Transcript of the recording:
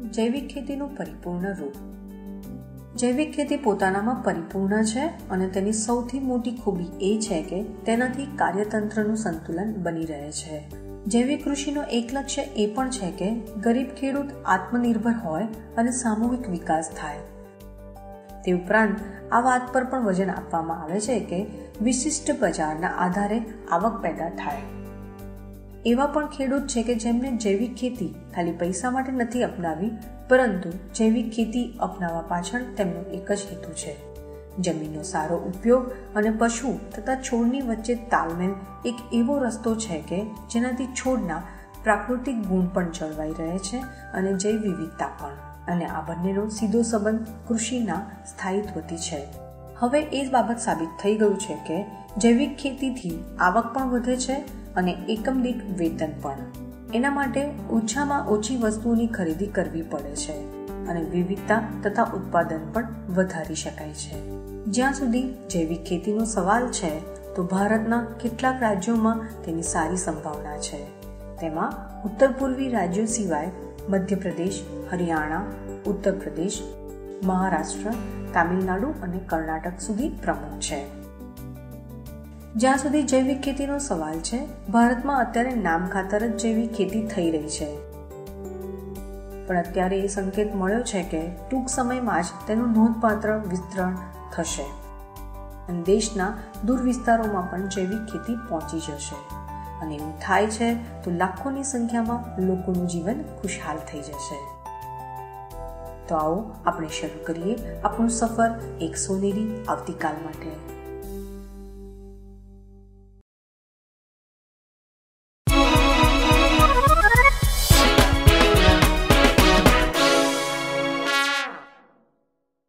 જૈવિક ખેતીનું પરિપૂર્ણ રૂપ. જૈવિક ખેતી પોતાનામાં પરિપૂર્ણ છે અને તેની સૌથી મોટી ખૂબી એ છે કે તેનાથી કાર્યતંત્રનું સંતુલન બની રહે છે. જૈવિક કૃષિનો એક લક્ષ્ય એ પણ છે કે ગરીબ ખેડૂત આત્મનિર્ભર હોય અને સામૂહિક વિકાસ થાય. તે ઉપરાંત, આ વાત પર પણ વજન આપવામાં આવે છે કે વિશિષ્ટ બજારના આધારે આવક પેદા થાય. એવા પણ ખેડૂત છે કે જેમને જૈવિક ખેતી ખાલી પૈસા માટે નથી અપનાવી, પરંતુ જૈવિક ખેતી અપનાવવા પાછળ તેમનો એક જ હેતુ છે. જમીનનો સારો ઉપયોગ અને પશુ તથા છોડની વચ્ચે તાલમેલ એક એવો રસ્તો છે કે જેનાથી છોડના પ્રાકૃતિક ગુણ પણ જળવાઈ રહે છે અને જૈવ વિવિધતા પણ. અને આ બંનેનો સીધો સંબંધ કૃષિના સ્થાયિત્વથી છે. હવે એ બાબત સાબિત થઈ ગયું છે કે જૈવિક ખેતીથી આવક પણ વધે છે અને એકમ દીઠ વેતન પણ. એના માટે ઓછામાં ઓછી વસ્તુઓની ખરીદી કરવી પડે છે અને વિવિધતા તથા ઉત્પાદન પણ વધારી શકાય છે. જ્યાં સુધી જૈવિક ખેતીનો સવાલ છે, તો ભારતના કેટલાક રાજ્યોમાં તેની સારી સંભાવના છે. તેમાં ઉત્તર પૂર્વી રાજ્યો સિવાય મધ્યપ્રદેશ, હરિયાણા ઉત્તર પ્રદેશ મહારાષ્ટ્ર, તામિલનાડુ અને કર્ણાટક સુધી પ્રમુખ છે. જ્યાં સુધી જૈવિક ખેતીનો સવાલ છે, ભારતમાં અત્યારે નામ ખાતર જ જૈવિક ખેતી થઈ રહી છે. પણ અત્યારે એ સંકેત મળ્યો છે કે ટૂંક સમયમાં જ તેનું નોંધપાત્ર વિસ્તરણ થશે. અને દેશના દૂર વિસ્તારોમાં પણ જૈવિક ખેતી પહોંચી જશે. અને એવું થાય છે તો લાખોની સંખ્યામાં લોકોનું જીવન ખુશહાલ થઈ જશે. તો આવો આપણે શરૂ કરીએ આપણું સફર એક સોનેરી આવતીકાલ માટે.